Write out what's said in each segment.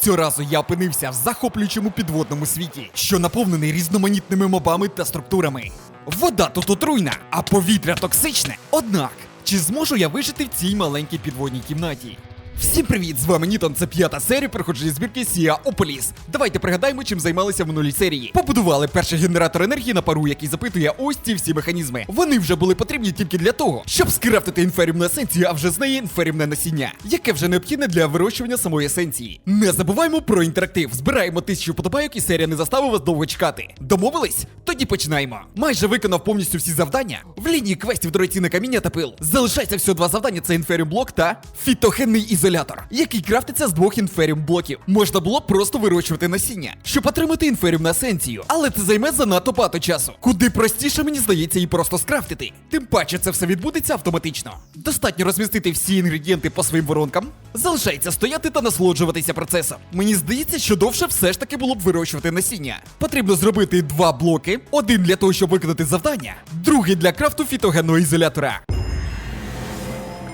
Цього разу я опинився в захоплюючому підводному світі, що наповнений різноманітними мобами та структурами. Вода тут отруйна, а повітря токсичне. Однак, чи зможу я вижити в цій маленькій підводній кімнаті? Всім привіт! З вами Нітон. Це п'ята серія проходження збірки Сія Ополіс. Давайте пригадаємо, чим займалися в минулій серії. Побудували перший генератор енергії на пару, який запитує ось ці всі механізми. Вони вже були потрібні тільки для того, щоб скрафтити інферіумну есенцію, а вже з неї інферіумне насіння, яке вже необхідне для вирощування самої есенції. Не забуваємо про інтерактив. Збираємо тисячу подобайок і серія не заставила вас довго чекати. Домовились? Тоді починаємо. Майже виконав повністю всі завдання. В лінії квестів дорогоцінне каміння та пил. Залишається всього два завдання: це інферіум блок та фітохенний фітогенний ізолятор, який крафтиться з двох інферіум блоків. Можна було просто вирощувати насіння, щоб отримати інферіум на есенцію. Але це займе занадто багато часу. Куди простіше, мені здається, її просто скрафтити. Тим паче це все відбудеться автоматично. Достатньо розмістити всі інгредієнти по своїм воронкам. Залишається стояти та насолоджуватися процесом. Мені здається, що довше все ж таки було б вирощувати насіння. Потрібно зробити два блоки: один для того, щоб виконати завдання, другий для крафту фітогенного ізолятора.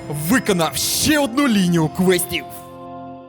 Виконав ще одну лінію квестів.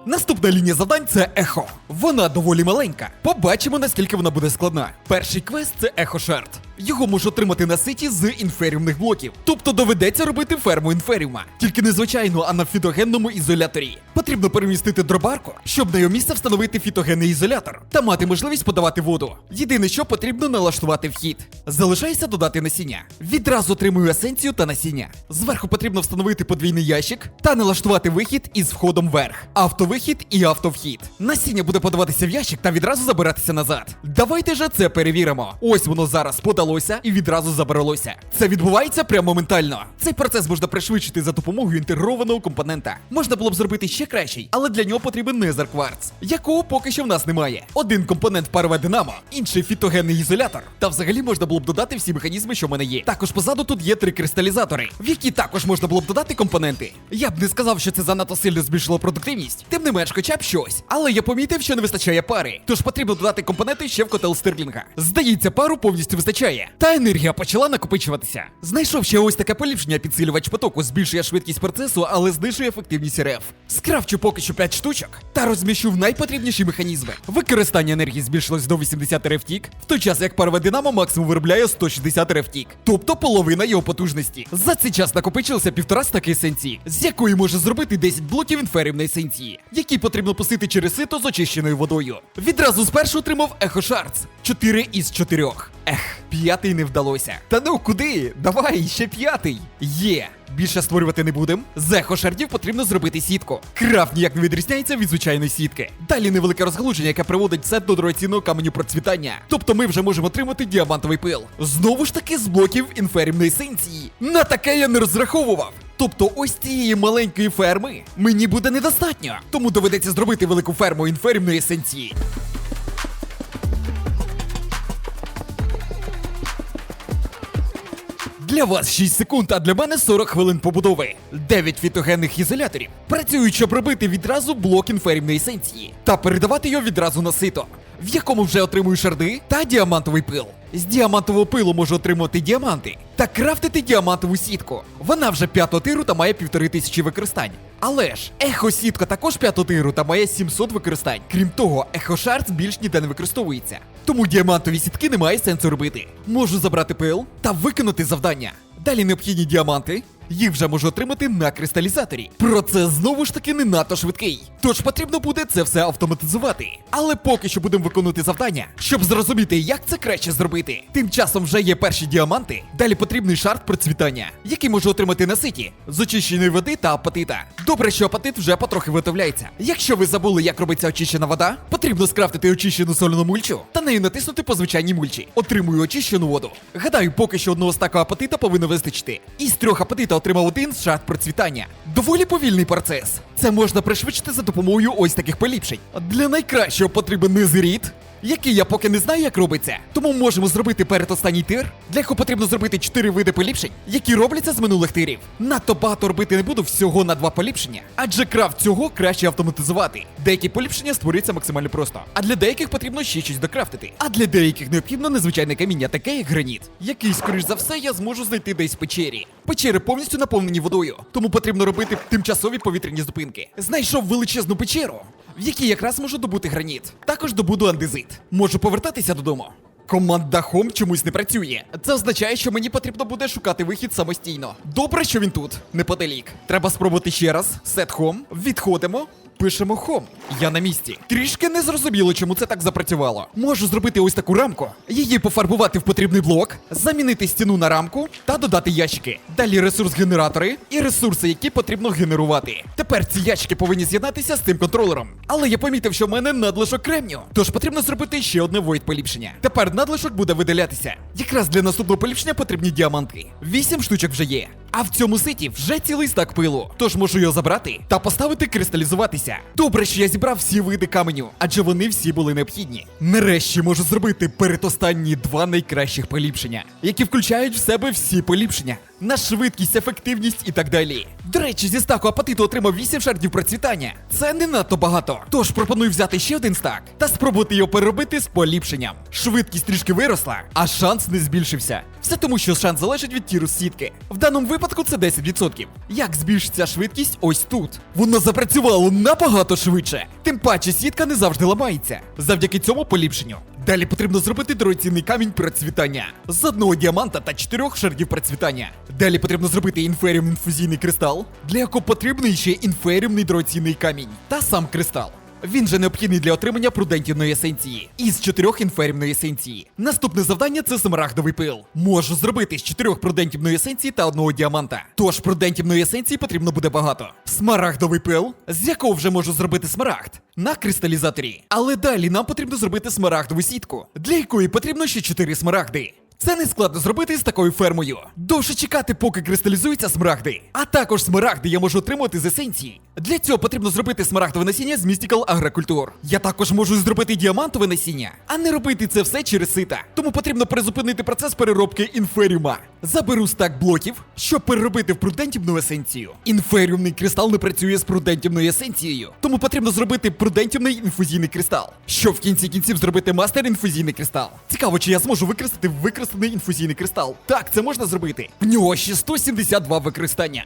Наступна лінія завдань це ехо. Вона доволі маленька. Побачимо, наскільки вона буде складна. Перший квест це ехо шарт. Його можу отримати на ситі з інферіумних блоків. Тобто доведеться робити ферму інферіума. Тільки не звичайно, а на фітогенному ізоляторі. Потрібно перемістити дробарку, щоб на його місце встановити фітогенний ізолятор та мати можливість подавати воду. Єдине, що потрібно налаштувати вхід. Залишається додати насіння. Відразу отримую есенцію та насіння. Зверху потрібно встановити подвійний ящик та налаштувати вихід із входом вверх. Автовихід і автовхід. Насіння буде подаватися в ящик та відразу забиратися назад. Давайте же це перевіримо. Ось воно зараз подалося і відразу забралося. Це відбувається прямо моментально. Цей процес можна пришвидшити за допомогою інтегрованого компонента. Можна було б зробити ще кращий, але для нього потрібен незер кварц, якого поки що в нас немає. Один компонент парове динамо, інший фітогенний ізолятор. Та взагалі можна було б додати всі механізми, що в мене є. Також позаду тут є три кристалізатори, в які також можна було б додати компоненти. Я б не сказав, що це занадто сильно збільшило продуктивність, тим не менш, хоча б щось. Але я помітив, що не вистачає пари. Тож потрібно додати компоненти ще в котел стерлінга. Здається, пару повністю вистачає. Та енергія почала накопичуватися. Знайшов ще ось таке поліпшення підсилювач потоку, збільшує швидкість процесу, але знижує ефективність РФ. Скрафчу поки що 5 штучок та розміщу в найпотрібніші механізми. Використання енергії збільшилось до 80 рефтік, в той час як парове динамо максимум виробляє 160 рефтік, тобто половина його потужності. За цей час накопичилося півтора стаки есенції, з якої може зробити 10 блоків інферівної есенції, які потрібно пустити через сито з очищеною водою. Відразу спершу отримав Ехо Шарц 4 із 4. Ех, п'ятий не вдалося. Та ну куди? Давай ще п'ятий. Є. Більше створювати не будем. З ехошардів потрібно зробити сітку. Крафт ніяк не відрізняється від звичайної сітки. Далі невелике розгалуження, яке приводить все до дорогоцінного каменю процвітання. Тобто ми вже можемо отримати діамантовий пил. Знову ж таки з блоків інферімної есенції. На таке я не розраховував. Тобто ось цієї маленької ферми мені буде недостатньо. Тому доведеться зробити велику ферму інферімної есенції. Для вас 6 секунд, а для мене 40 хвилин побудови. 9 фітогенних ізоляторів. Працюють, щоб робити відразу блок інферівної есенції та передавати його відразу на сито, в якому вже отримую шарди та діамантовий пил. З діамантового пилу можу отримувати діаманти та крафтити діамантову сітку. Вона вже п'ятого тиру та має півтори тисячі використань. Але ж ехосітка також п'ятого тиру та має 700 використань. Крім того, ехошарц більш ніде не використовується. Тому діамантові сітки немає сенсу робити. Можу забрати пил та виконати завдання. Далі необхідні діаманти. Їх вже можу отримати на кристалізаторі. Процес знову ж таки не надто швидкий. Тож потрібно буде це все автоматизувати. Але поки що будемо виконувати завдання, щоб зрозуміти, як це краще зробити. Тим часом вже є перші діаманти. Далі потрібний шарт процвітання, який можу отримати на ситі з очищеної води та апатита. Добре, що апатит вже потрохи виготовляється. Якщо ви забули, як робиться очищена вода, потрібно скрафтити очищену соляну мульчу та нею натиснути по звичайній мульчі. Отримую очищену воду. Гадаю, поки що одного стака апатита повинно вистачити. Із трьох апатита отримав один шарт процвітання. Доволі повільний процес. Це можна пришвидшити за допомогою ось таких поліпшень. Для найкращого потрібен незріт, який я поки не знаю, як робиться. Тому можемо зробити передостанній тир. Для якого потрібно зробити 4 види поліпшень, які робляться з минулих тирів. Надто багато робити не буду всього на два поліпшення, адже крафт цього краще автоматизувати. Деякі поліпшення створюються максимально просто, а для деяких потрібно ще щось докрафтити. А для деяких необхідно незвичайне каміння, таке як граніт, який, скоріш за все, я зможу знайти десь в печері. Печери повністю наповнені водою, тому потрібно робити тимчасові повітряні зупинки. Знайшов величезну печеру, в якій якраз можу добути граніт. Також добуду андезит. Можу повертатися додому. Команда Хом чомусь не працює. Це означає, що мені потрібно буде шукати вихід самостійно. Добре, що він тут, неподалік. Треба спробувати ще раз. Сет Хом. Відходимо. Пишемо Home. Я на місці. Трішки не зрозуміло, чому це так запрацювало. Можу зробити ось таку рамку, її пофарбувати в потрібний блок, замінити стіну на рамку та додати ящики. Далі ресурс-генератори і ресурси, які потрібно генерувати. Тепер ці ящики повинні з'єднатися з цим контролером. Але я помітив, що в мене надлишок кремню. Тож потрібно зробити ще одне void поліпшення. Тепер надлишок буде видалятися. Якраз для наступного поліпшення потрібні діаманти. Вісім штучок вже є. А в цьому ситі вже цілий стак пилу. Тож можу його забрати та поставити кристалізуватися. Добре, що я зібрав всі види каменю, адже вони всі були необхідні. Нарешті можу зробити передостанні два найкращих поліпшення, які включають в себе всі поліпшення. На швидкість, ефективність і так далі. До речі, зі стаку апатиту отримав 8 шардів процвітання. Це не надто багато. Тож пропоную взяти ще один стак та спробувати його переробити з поліпшенням. Швидкість трішки виросла, а шанс не збільшився. Все тому, що шанс залежить від тіру сітки. В даному випадку це 10%. Як збільшиться швидкість ось тут? Воно запрацювало набагато швидше. Тим паче сітка не завжди ламається. Завдяки цьому поліпшенню. Далі потрібно зробити дорогоцінний камінь процвітання з одного діаманта та чотирьох шардів процвітання. Далі потрібно зробити інферіум інфузійний кристал, для якого потрібний ще інферіумний дорогоцінний камінь та сам кристал. Він же необхідний для отримання прудентівної есенції із чотирьох інферімної есенції. Наступне завдання це смарагдовий пил. Можу зробити з чотирьох прудентівної есенції та одного діаманта. Тож прудентівної есенції потрібно буде багато. Смарагдовий пил, з якого вже можу зробити смарагд на кристалізаторі. Але далі нам потрібно зробити смарагдову сітку, для якої потрібно ще чотири смарагди. Це не складно зробити з такою фермою. Довше чекати, поки кристалізуються смарагди. А також смарагди я можу отримати з есенції. Для цього потрібно зробити смарагдове насіння з Mystical Agriculture. Я також можу зробити діамантове насіння, а не робити це все через сита. Тому потрібно призупинити процес переробки інферіума. Заберу стак блоків, щоб переробити в прудентівну есенцію. Інферіумний кристал не працює з прудентівною есенцією, тому потрібно зробити прудентівний інфузійний кристал, щоб в кінці кінців зробити мастер інфузійний кристал. Цікаво, чи я зможу використати використаний інфузійний кристал. Так, це можна зробити. В нього ще 172 використання.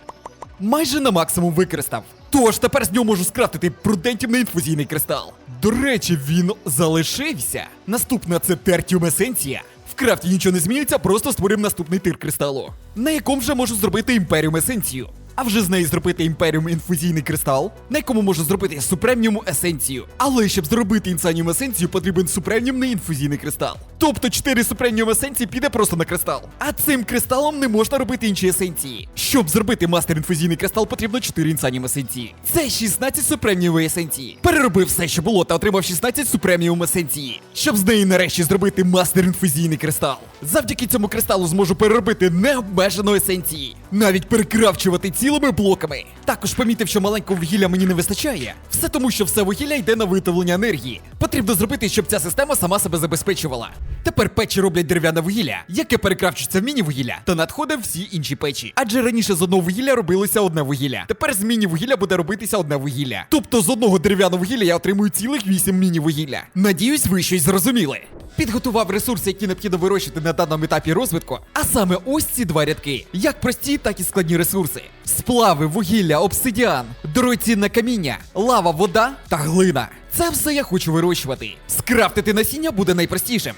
Майже на максимум використав. Тож тепер з нього можу скрафтити прудентівний інфузійний кристал. До речі, він залишився. Наступна це тертіум есенція. В крафті нічого не змінюється, просто створюємо наступний тир кристалу, на якому вже можу зробити імперіум есенцію. А вже з неї зробити імперіум інфузійний кристал, на якому можу зробити супремніум есенцію. Але щоб зробити інсаніум есенцію, потрібен супремніумний інфузійний кристал. Тобто 4 супремніум есенції піде просто на кристал. А цим кристалом не можна робити інші есенції. Щоб зробити мастер інфузійний кристал, потрібно 4 інсаніум есенції. Це 16 супремніумої есенції. Переробив все, що було, та отримав 16 супреміум есенції. Щоб з неї нарешті зробити мастер інфузійний кристал. Завдяки цьому кристалу зможу переробити необмежено есенції. Навіть перекравчувати цілими блоками. Також помітив, що маленького вугілля мені не вистачає. Все тому, що все вугілля йде на виготовлення енергії. Потрібно зробити, щоб ця система сама себе забезпечувала. Тепер печі роблять дерев'яне вугілля, яке перекравчується в міні-вугілля та надходить всі інші печі. Адже раніше з одного вугілля робилося одне вугілля. Тепер з міні-вугілля буде робитися одне вугілля. Тобто з одного дерев'яного вугілля я отримую цілих 8 міні-вугілля. Надіюсь, ви щось зрозуміли. Підготував ресурси, які необхідно вирощувати на даному етапі розвитку, а саме ось ці два рядки: як прості, так і складні ресурси: сплави, вугілля, обсидіан, дорогоцінне каміння, лава, вода та глина. Це все я хочу вирощувати. Скрафтити насіння буде найпростішим.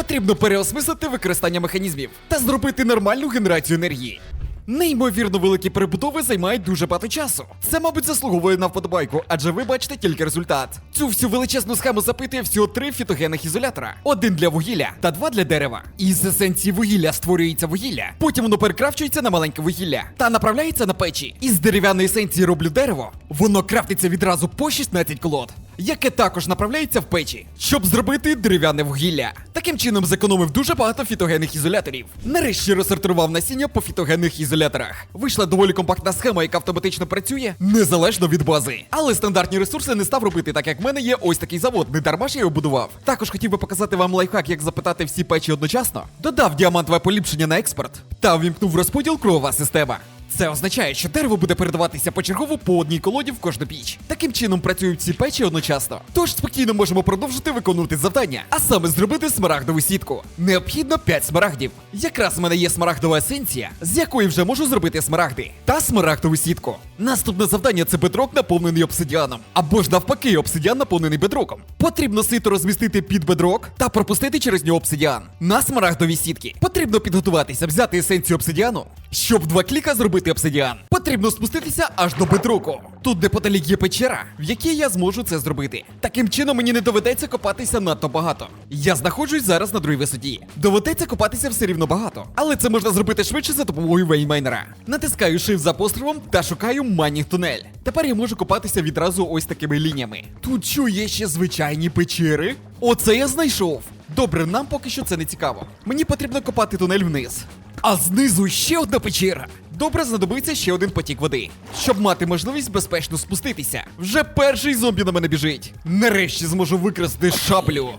Потрібно переосмислити використання механізмів та зробити нормальну генерацію енергії. Неймовірно великі перебудови займають дуже багато часу. Це, мабуть, заслуговує на вподобайку, адже ви бачите тільки результат. Цю всю величезну схему запитує всього три фітогенних ізолятора: один для вугілля та два для дерева. Із есенції вугілля створюється вугілля, потім воно перекрафчується на маленьке вугілля та направляється на печі. Із дерев'яної есенції роблю дерево. Воно крафтиться відразу по 16 колод. Яке також направляється в печі, щоб зробити дерев'яне вугілля. Таким чином зекономив дуже багато фітогенних ізоляторів. Нарешті розсортував насіння по фітогенних ізоляторах. Вийшла доволі компактна схема, яка автоматично працює незалежно від бази. Але стандартні ресурси не став робити, так як в мене є ось такий завод, не дарма ж я його будував. Також хотів би показати вам лайфхак, як запитати всі печі одночасно. Додав діамантове поліпшення на експорт та увімкнув розподіл кругова система. Це означає, що дерево буде передаватися почергово по одній колоді в кожну піч. Таким чином працюють ці печі одночасно. Тож спокійно можемо продовжити виконувати завдання, а саме зробити смарагдову сітку. Необхідно 5 смарагдів. Якраз в мене є смарагдова есенція, з якої вже можу зробити смарагди та смарагдову сітку. Наступне завдання це бедрок, наповнений обсидіаном, або ж навпаки, обсидіан наповнений бедроком. Потрібно сито розмістити під бедрок та пропустити через нього обсидіан. На смарагдові сітки потрібно підготуватися, взяти есенцію обсидіану. Щоб два кліка зробити обсидіан, потрібно спуститися аж до бедроку. Тут неподалік є печера, в якій я зможу це зробити. Таким чином мені не доведеться копатися надто багато. Я знаходжусь зараз на другій висоті. Доведеться копатися все рівно багато, але це можна зробити швидше за допомогою веймайнера. Натискаю Shift за пострілом та шукаю майнінг тунель. Тепер я можу копатися відразу ось такими лініями. Тут що є ще звичайні печери? Оце я знайшов. Добре, нам поки що це не цікаво. Мені потрібно копати тунель вниз. А знизу ще одна печера. Добре, знадобиться ще один потік води, щоб мати можливість безпечно спуститися. Вже перший зомбі на мене біжить. Нарешті зможу викрасти шаблю.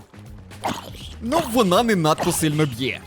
Ну, вона не надто сильно б'є.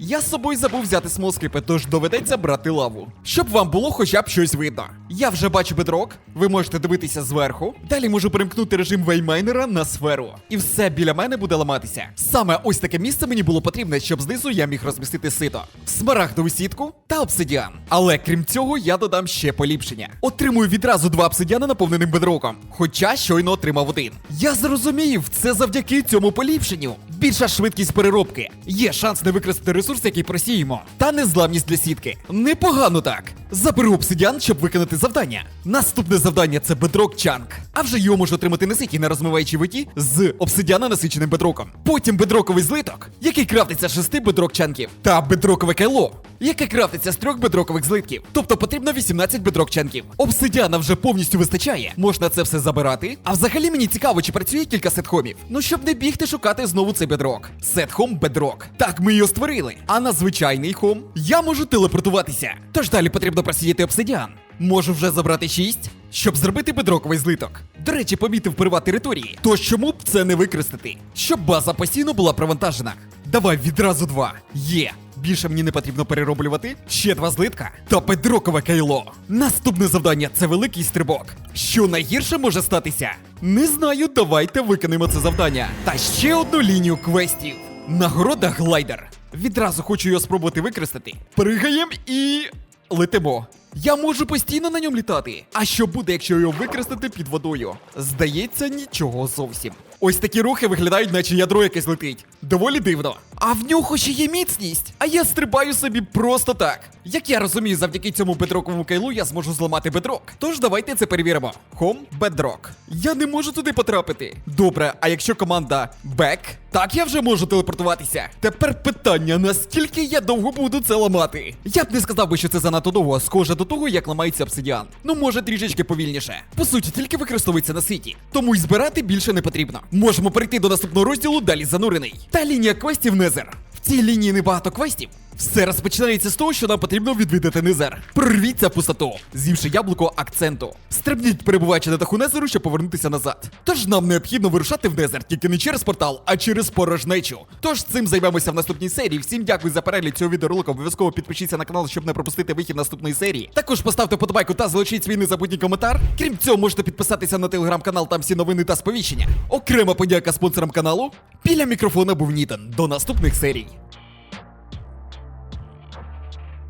Я з собою забув взяти смолскипи, тож доведеться брати лаву. Щоб вам було хоча б щось видно. Я вже бачу бедрок, ви можете дивитися зверху. Далі можу перемкнути режим веймайнера на сферу. І все біля мене буде ламатися. Саме ось таке місце мені було потрібне, щоб знизу я міг розмістити сито, смарагдову сітку та обсидіан. Але крім цього, я додам ще поліпшення. Отримую відразу два обсидіани наповненим бедроком, хоча щойно отримав один. Я зрозумів, це завдяки цьому поліпшенню. Більша швидкість переробки. Є шанс не використати ресурс, який просіємо. Та незламність для сітки. Непогано так. Заберу обсидіан, щоб виконати завдання. Наступне завдання це бедрок чанк. А вже його можу отримати на ситі на розмиваючій воді з обсидіана насиченим бедроком. Потім бедроковий злиток, який крафтиться з шести бедрок чанків. Та бедрокове кайло, яке крафтиться з трьох бедрокових злитків. Тобто потрібно 18 бедрок чанків. Обсидіана вже повністю вистачає. Можна це все забирати. А взагалі мені цікаво, чи працює кілька сетхомів. Ну щоб не бігти шукати знову цей бедрок. Сетхом бедрок. Так ми його створили. А на звичайний хом я можу телепортуватися. Тож далі потрібно просіяти обсидіан. Можу вже забрати 6, щоб зробити бедроковий злиток. До речі, помітив приват території. Тож чому б це не використати? Щоб база постійно була провантажена. Давай відразу два. Є. Більше мені не потрібно перероблювати. Ще два злитка та бедрокове кайло. Наступне завдання це великий стрибок. Що найгірше може статися? Не знаю, давайте виконаємо це завдання. Та ще одну лінію квестів. Нагорода глайдер. Відразу хочу його спробувати використати. Пригаєм і. летимо. Я можу постійно на ньому літати. А що буде, якщо його використати під водою? Здається, нічого зовсім. Ось такі рухи виглядають, наче ядро якесь летить. Доволі дивно. А в нього ще є міцність. А я стрибаю собі просто так. Як я розумію, завдяки цьому бедроковому кайлу я зможу зламати бедрок. Тож давайте це перевіримо. Хом бедрок. Я не можу туди потрапити. Добре, а якщо команда бек, так я вже можу телепортуватися. Тепер питання: наскільки я довго буду це ламати? Я б не сказав би, що це занадто довго, схоже до того, як ламається обсидіан. Ну, може, трішечки повільніше. По суті, тільки використовується на ситі. Тому й збирати більше не потрібно. Можемо перейти до наступного розділу, далі занурений. Та лінія квестів Незер. В цій лінії небагато квестів. Все розпочинається з того, що нам потрібно відвідати Незер. Прорвіться в пустоту, з'ївши яблуко акценту. Стрибніть, перебуваючи на даху Незеру, щоб повернутися назад. Тож нам необхідно вирушати в Незер тільки не через портал, а через порожнечу. Тож цим займемося в наступній серії. Всім дякую за перегляд цього відеоролика. Обов'язково підпишіться на канал, щоб не пропустити вихід наступної серії. Також поставте подобайку та залишіть свій незабутній коментар. Крім цього, можете підписатися на телеграм-канал, там всі новини та сповіщення. Окрема подяка спонсорам каналу. Біля мікрофона був Нітан. До наступних серій.